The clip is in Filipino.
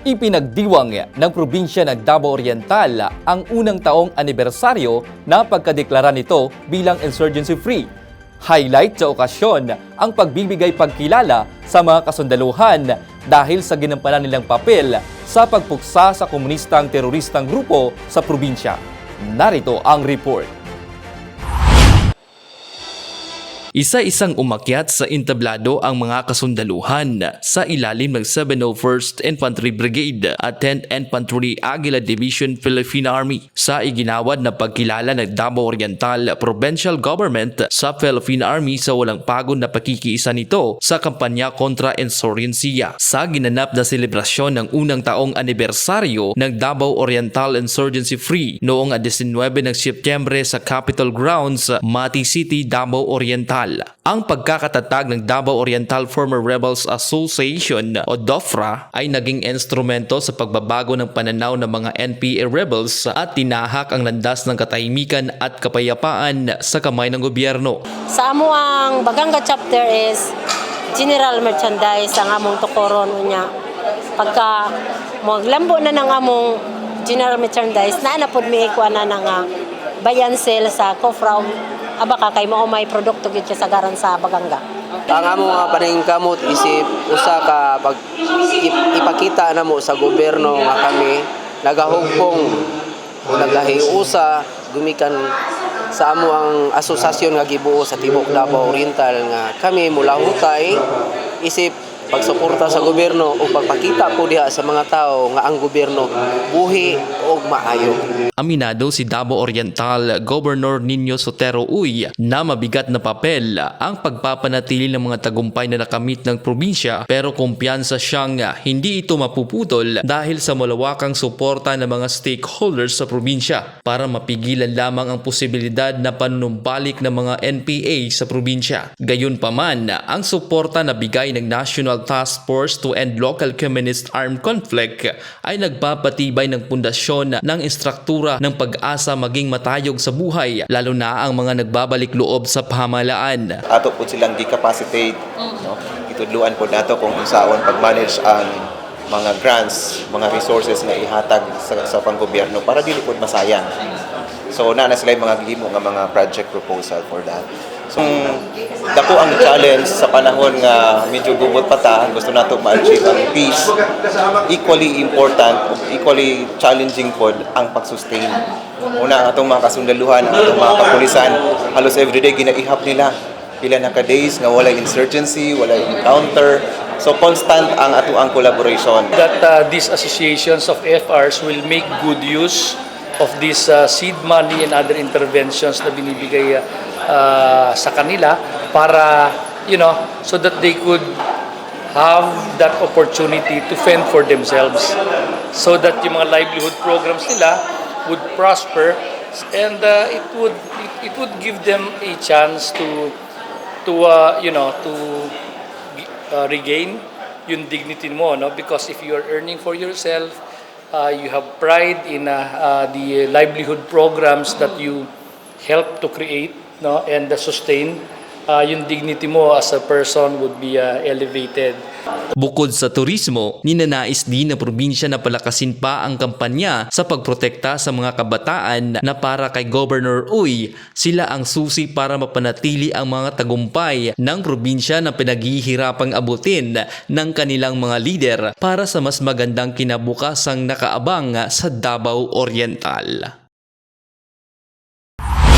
Ipinagdiwang ng probinsya ng Davao Oriental ang unang taong anibersaryo na pagkadeklara nito bilang insurgency-free. Highlight sa okasyon ang pagbibigay pagkilala sa mga kasundaluhan dahil sa ginampanan nilang papel sa pagpuksa sa komunistang teroristang grupo sa probinsya. Narito ang report. Isa-isang umakyat sa entablado ang mga kasundaluhan sa ilalim ng 701st Infantry Brigade at 10th Infantry Aguila Division Philippine Army sa iginawad na pagkilala ng Davao Oriental Provincial Government sa Philippine Army sa walang pagod na pakikiisa nito sa kampanya kontra insurgensiya sa ginanap na selebrasyon ng unang taong anibersaryo ng Davao Oriental Insurgency Free noong 19 ng Setyembre sa Capitol Grounds, Mati City, Davao Oriental. Ang pagkakatatag ng Davao Oriental Former Rebels Association o DOFRA ay naging instrumento sa pagbabago ng pananaw ng mga NPA rebels at tinahak ang landas ng katahimikan at kapayapaan sa kamay ng gobyerno. Sa amo ang Baganga chapter is general merchandise ang among tukoron unya. Pagka maglambo na ng among general merchandise na napod mi na ng ah, bayan sale sa Kofraw abaka kay mao may produkto gid siya sa garan sa Baganga. Ang amo nga paningkamot isip usa ka pag ip- ipakita na mo sa gobyerno nga kami nagahugpong nagahiusa gumikan sa amo ang asosasyon nga gibuo sa Tibok Davao Oriental nga kami mula hutay isip pagsuporta sa gobyerno o pagpakita po diha sa mga tao nga ang gobyerno buhi o maayo. Aminado si Davao Oriental Governor Nino Sotero Uy na mabigat na papel ang pagpapanatili ng mga tagumpay na nakamit ng probinsya pero kumpiyansa siyang hindi ito mapuputol dahil sa malawakang suporta ng mga stakeholders sa probinsya para mapigilan lamang ang posibilidad na panunumbalik ng mga NPA sa probinsya. Gayunpaman, ang suporta na bigay ng National Task Force to End Local Communist Armed Conflict ay nagpapatibay ng pundasyon ng istruktura ng pag-asa maging matayog sa buhay lalo na ang mga nagbabalik loob sa pamahalaan. ato po silang gi-capacitate no itudluan po nato kung unsaon pag-manage ang mga grants, mga resources nga ihatag sa, sa panggobyerno para dili po masayang. So na na sila yung mga gihimo nga mga project proposal for that. So dako ang challenge sa panahon nga medyo gubot pa ta, gusto nato ma-achieve ang peace. Equally important, equally challenging pod ang pag-sustain. Una atong mga kasundaluhan, atong mga kapulisan, halos everyday ginaihap nila pila na ka days nga walay insurgency, walay encounter. So constant ang ato ang collaboration. that uh, these associations of FRs will make good use of this uh, seed money and other interventions na binibigay uh, uh, sa kanila para you know so that they could have that opportunity to fend for themselves. So that yung mga livelihood programs nila would prosper and uh, it would it, it would give them a chance to to uh, you know to uh, regain yung dignity mo no? Because if you are earning for yourself uh, you have pride in uh, uh, the livelihood programs that you help to create no and uh, sustain uh, yung dignity mo as a person would be uh, elevated Bukod sa turismo, ninanais din ng probinsya na palakasin pa ang kampanya sa pagprotekta sa mga kabataan na para kay Governor Uy, sila ang susi para mapanatili ang mga tagumpay ng probinsya na pinaghihirapang abutin ng kanilang mga lider para sa mas magandang kinabukasang nakaabang sa Davao Oriental.